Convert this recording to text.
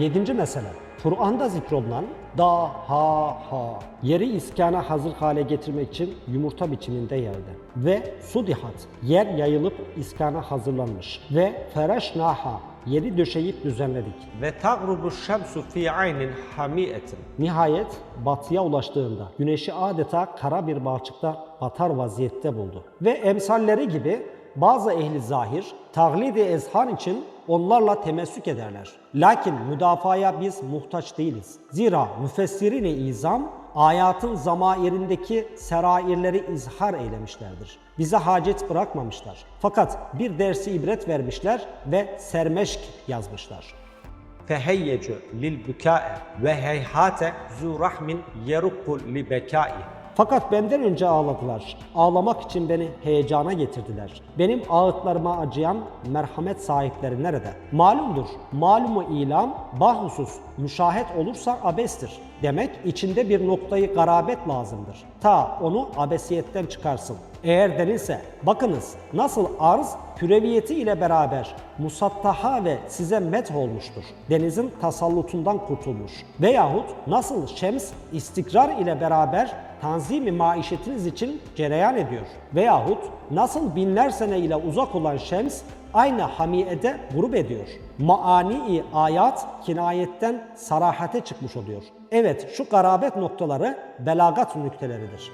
Yedinci mesele. Kur'an'da zikrolunan da ha ha yeri iskana hazır hale getirmek için yumurta biçiminde yerde ve sudihat yer yayılıp iskana hazırlanmış. Ve fereşnaha yeri döşeyip düzenledik. Ve tagrubu şemsu fi aynin hamiyetin. Nihayet batıya ulaştığında güneşi adeta kara bir balçıkta batar vaziyette buldu. Ve emsalleri gibi bazı ehli zahir taglidi ezhan için onlarla temessük ederler. Lakin müdafaya biz muhtaç değiliz. Zira müfessirin-i izam ayatın zamairindeki serairleri izhar eylemişlerdir. Bize hacet bırakmamışlar. Fakat bir dersi ibret vermişler ve sermeşk yazmışlar. Feheyyecu lil bükâe ve heyhate zu rahmin yerukku li bekâi. Fakat benden önce ağladılar. Ağlamak için beni heyecana getirdiler. Benim ağıtlarıma acıyan merhamet sahipleri nerede? Malumdur. Malumu ilam bahusus müşahet olursa abestir. Demek içinde bir noktayı garabet lazımdır. Ta onu abesiyetten çıkarsın. Eğer denilse bakınız nasıl arz püreviyeti ile beraber musattaha ve size met olmuştur. Denizin tasallutundan kurtulmuş. Veyahut nasıl şems istikrar ile beraber tanzimi maişetiniz için cereyan ediyor. Veyahut nasıl binler sene ile uzak olan şems aynı hamiyede grup ediyor. Maani-i ayat kinayetten sarahate çıkmış oluyor. Evet şu garabet noktaları belagat nükteleridir.